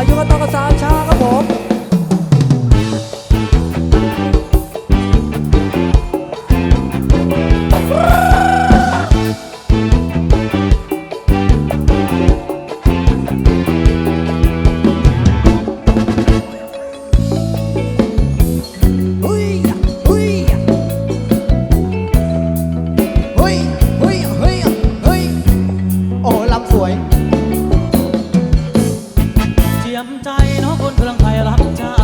อายุก็ต้องกระสามชาครับผมเฮ้ย เฮ้ย เฮ้ยเฮ้ยเฮ้ย ใจน้องคนเมืองไทยรักเจ้า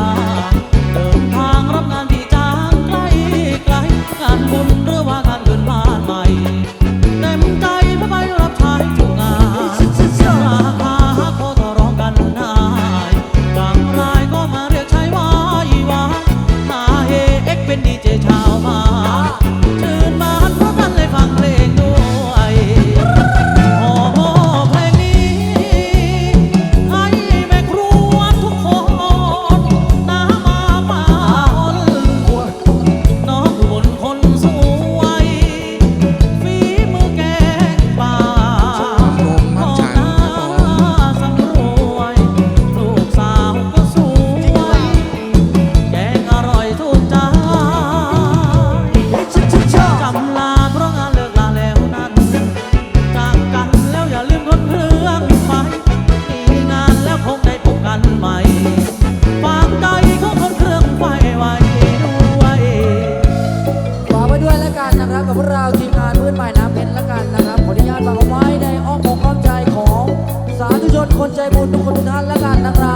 ะกับพวกเราทีมงานเพื่อนใหม่น้ำเพชรละกันนะครับขออนุญาตฝากเอาไว้ในอ้อมอกอ้อมใจของสาธุชนคนใจบุญทุกคนทุกท่านละกันนะครับ